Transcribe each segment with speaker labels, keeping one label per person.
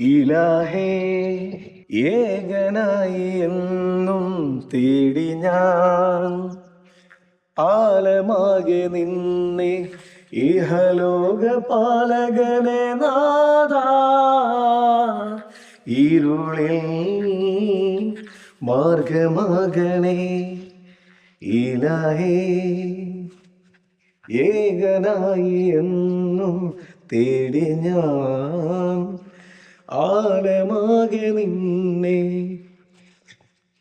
Speaker 1: ഇലാഹേ ഏകനായി എന്നും തേടി ഞാൻ. ആലമാകെ നിന്നെ ഇഹലോക പാലകനെ നാദ ഇരുളിൽ മാർഗമാകണേ ഇലാഹേ ഏകനായി എന്നും തേടി ഞാൻ. ആലമാകെ നിന്നെ.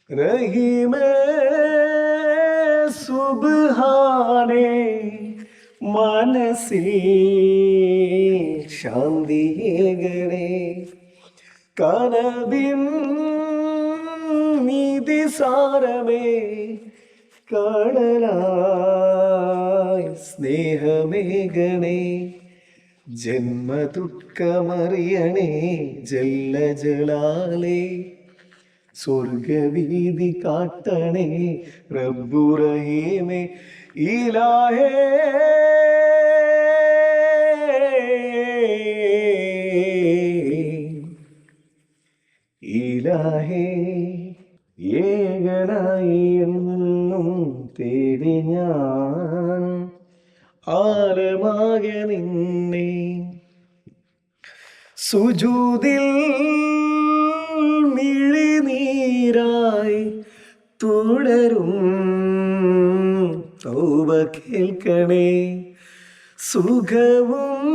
Speaker 1: റഹിമേ സുബ്ഹാനേ മനസ്സിൽ ശാന്തിയേകണേ കനവിൻ നീതി സാരമേ കടലായി സ്നേഹമേകണേ ജന്മദുഃഖമറിയണേ ജല്ല ജലാലേ സ്വർഗവീതി കാട്ടണേ റബ്ബുറഹീമേ ഇലാഹേ. ഇലാഹേ ഏകനായി എന്നും തേടി ഞാൻ ആരമാകെ നിന്നെ? സുജൂതിൽ മിഴിനീരായി തുടരും. തൗബ കേൾക്കണേ. സുഖവും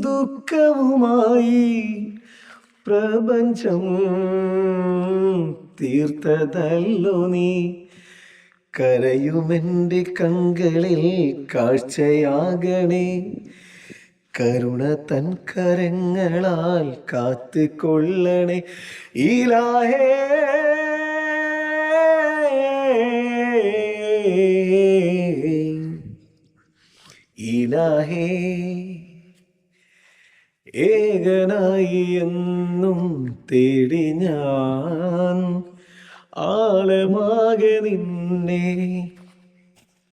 Speaker 1: ദുഃഖവുമായി പ്രപഞ്ചം തീർത്തതല്ലോ നീ. കരയുമെന്റെ കങ്കളിൽ കാഴ്ചയാകണേ. കരുണ തൻ കരങ്ങളാൽ കാത്തുകൊള്ളണേ. ഇലാഹേ. ഇലാഹേ. ഏകനായി എന്നും തേടി ഞാൻ ആളമാകെ നിന്നെ